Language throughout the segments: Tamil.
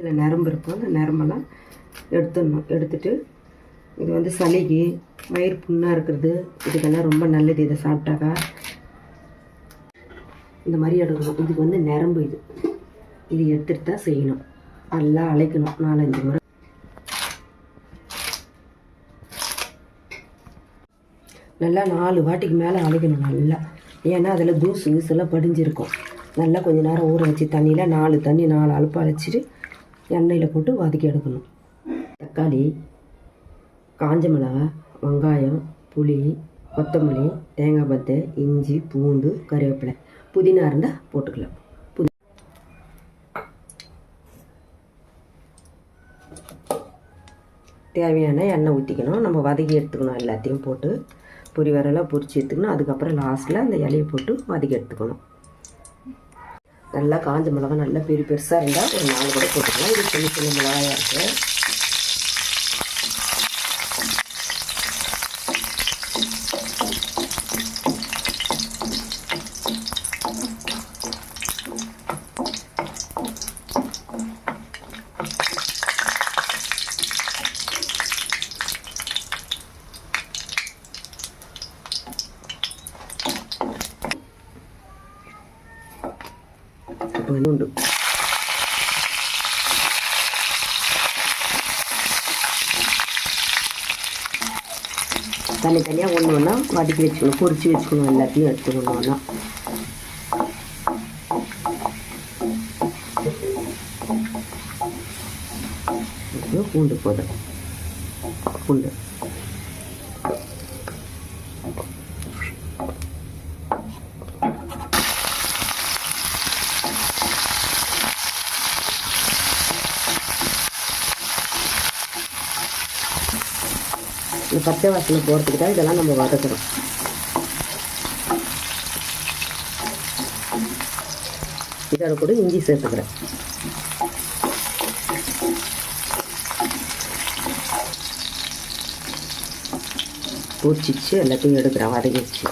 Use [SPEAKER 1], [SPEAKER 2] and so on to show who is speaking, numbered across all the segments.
[SPEAKER 1] இதில் நரம்பு இருக்கும் அந்த நரம்பெல்லாம் எடுத்துடணும். எடுத்துட்டு இது வந்து சளிக்கு வயிறு புண்ணாக இருக்கிறது. இதுக்கெல்லாம் ரொம்ப நல்லது. இதை சாப்பிட்டாக்கா. இந்த மாதிரி எடுக்கணும். இதுக்கு வந்து நரம்பு இது. இது எடுத்துட்டு தான் செய்யணும். நல்லா அழைக்கணும். நாலஞ்சு முறை. நல்லா நாலு வாட்டிக்கு மேலே அழைக்கணும் நல்லா. ஏன்னா அதில் தூசு கீசெல்லாம் படிஞ்சிருக்கும். நல்லா கொஞ்ச நேரம் ஊற வச்சு தண்ணியில் நாலு தண்ணி நாலு அழுப்பு அழைச்சிட்டு எண்ணெயில் போட்டு வதக்கி எடுக்கணும். தக்காளி காஞ்ச மிளகாய் வெங்காயம் புளி கொத்தமல்லி தேங்காய் பத்தை இஞ்சி பூண்டு கருவேப்பிலை. புதினா இருந்தால் போட்டுக்கலாம். புதி தேவையான எண்ணெய் ஊற்றிக்கணும் நம்ம வதக்கி எடுத்துக்கணும் எல்லாத்தையும் போட்டு. பொரி வரலாம் பொரிச்சு எடுத்துக்கணும். அதுக்கப்புறம் லாஸ்ட்டில் அந்த இலையை போட்டு வதக்கி எடுத்துக்கணும். நல்லா காஞ்ச மிளகா நல்லா பெரிய பெருசாக இருந்தால் ஒரு நாலு கூட போட்டுக்கலாம். இது சின்ன சின்ன மிளகாயாக இருக்குது இப்போ உண்டு. தனித்தனியாக ஒன்று ஒன்றா வதக்கி வச்சுக்கணும். பொரிச்சு வச்சுக்கணும் எல்லாத்தையும் எடுத்துக்கணும் ஒன்றா பூண்டு போதும். பூண்டு. இந்த பச்சை வாசனை போகிறதுக்கு தான் இதெல்லாம் நம்ம வதக்குறோம் இதோட கூட இஞ்சி சேர்த்துக்கிறேன். பூச்சிச்சு எல்லாத்தையும் எடுக்கிறேன் வதக்கி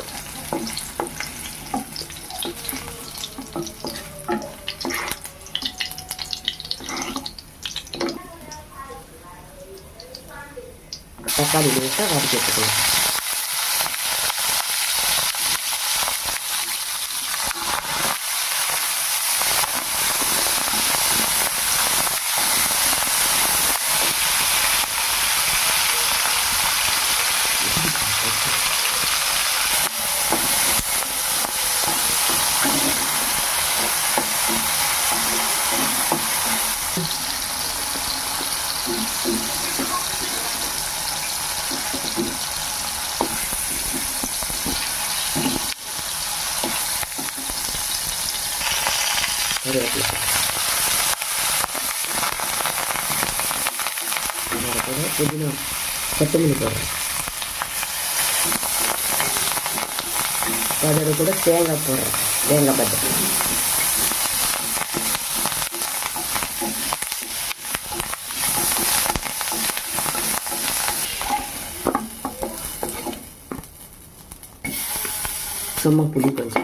[SPEAKER 1] வச்சு தக்காளி லேசாக கருவேப்பிலை அதோட கூட புதினா கொத்தமல்லி போடுறேன் அதோட கூட தேங்காய் போடுறேன் தேங்காய் பத்து சும்மா புளி கொஞ்சம்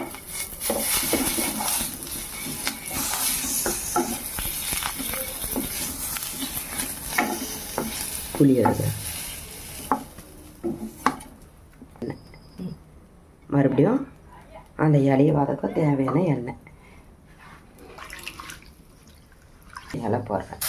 [SPEAKER 1] புளி எடுக்கிறேன் மறுபடியும் அந்த இலையை வதக்க தேவையான எண்ணெய். இலை போடுறேன்.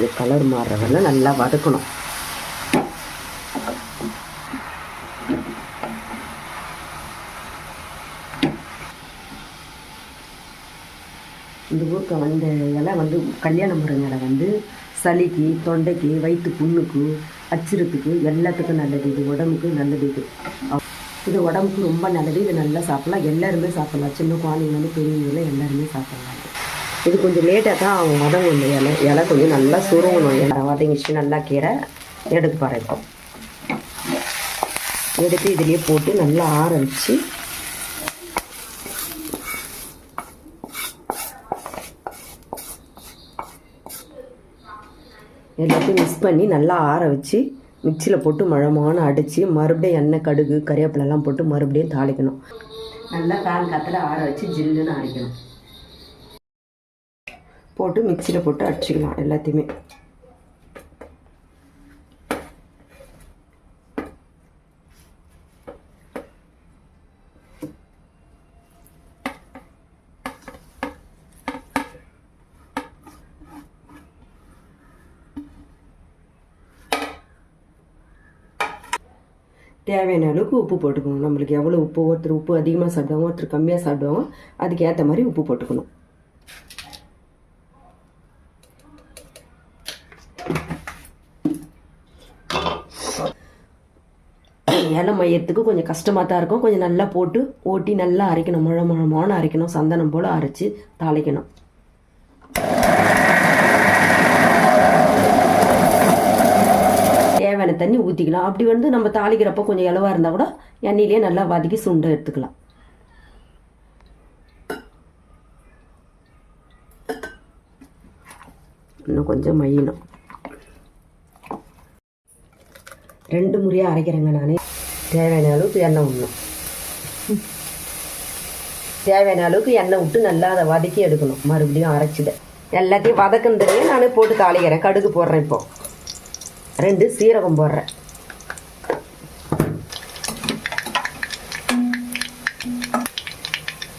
[SPEAKER 1] இது கலர் மாறுறவரை நல்லா வதக்கணும். இந்த ஊருக்கு வந்து இலை வந்து கல்யாண முருங்கலை வந்து சளிக்கு தொண்டைக்கு வயிற்று புண்ணுக்கு அச்சிரத்துக்கு எல்லாத்துக்கும் நல்லது. இது உடம்புக்கு நல்லது இது. இது உடம்புக்கு ரொம்ப நல்லது. இது நல்லா சாப்பிடலாம். எல்லாருமே சாப்பிடலாம். சின்ன குழந்தைங்க வந்து பெரியவங்களும் எல்லாருமே சாப்பிடலாம். இது கொஞ்சம் லேட்டாக தான் அவங்க வதங்கும் இந்த இலை இலை கொஞ்சம் நல்லா சுருங்கணும். இலை வதங்கிச்சு நல்லா கீரை எடுத்து பறக்கும் எடுத்து இதுலேயே போட்டு நல்லா ஆற வச்சு எல்லாத்தையும் மிக்ஸ் பண்ணி நல்லா ஆற வச்சு மிக்சியில் போட்டு மழமான அடித்து மறுபடியும் எண்ணெய் கடுகு கறிவேப்பிலெல்லாம் போட்டு மறுபடியும் தாளிக்கணும். நல்லா ஃபேன் காற்றுல ஆற வச்சு ஜில்லுன்னு அரைக்கணும். போட்டு மிக்சியில் போட்டு அடிச்சுக்கலாம் எல்லாத்தையுமே. தேவையான அளவுக்கு உப்பு போட்டுக்கணும். நம்மளுக்கு எவ்வளோ உப்பு ஒருத்தர் உப்பு அதிகமாக சாப்பிடுவாங்க ஒருத்தர் கம்மியாக சாப்பிடுவாங்க அதுக்கு ஏற்ற மாதிரி உப்பு போட்டுக்கணும். இலை மையத்துக்கு கொஞ்சம் கஷ்டமாக தான் இருக்கும். கொஞ்சம் நல்லா போட்டு ஓட்டி நல்லா அரைக்கணும். முழ முழமான அரைக்கணும். சந்தனம் போல் அரைச்சி தாளிக்கணும். தேவையான தண்ணி ஊற்றிக்கலாம் அப்படி வந்து நம்ம தாளிக்கிறப்போ கொஞ்சம் இலவாக இருந்தால் கூட எண்ணெயிலேயே நல்லா வதக்கி சுண்டை எடுத்துக்கலாம். இன்னும் கொஞ்சம் மையணும். ரெண்டு முறையாக அரைக்கிறேங்க நான். தேவையான அளவுக்கு எண்ணெய் விடணும் தேவையான அளவுக்கு எண்ணெய் விட்டு நல்லா அதை வதக்கி எடுக்கணும். மறுபடியும் அரைச்சிட. எல்லாத்தையும் வதக்குனதுலேயே நான் போட்டு தாளிக்கிறேன். கடுகு போடுறேன் இப்போ. ரெண்டு சீரகம் போடுறேன்.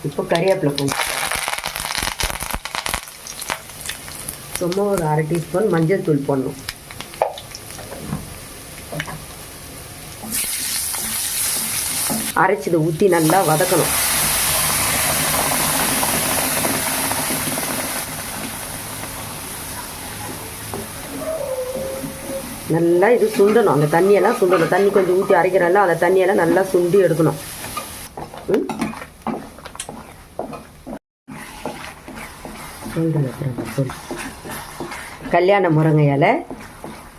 [SPEAKER 1] இப்போ கறிவேப்பிலை கொஞ்சம் சும்மா ஒரு அரை டீஸ்பூன் மஞ்சள் தூள் போடணும். அரைச்சதை ஊற்றி நல்லா வதக்கணும். நல்லா இது சுண்டணும். அந்த தண்ணியெல்லாம் சுண்டணும். தண்ணி கொஞ்சம் ஊற்றி அரைக்கிறனால அந்த தண்ணியெல்லாம் நல்லா சுண்டி எடுக்கணும். ம்? கல்யாண முருங்கை இலை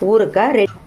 [SPEAKER 1] ஊறுக்காய் ரெட்.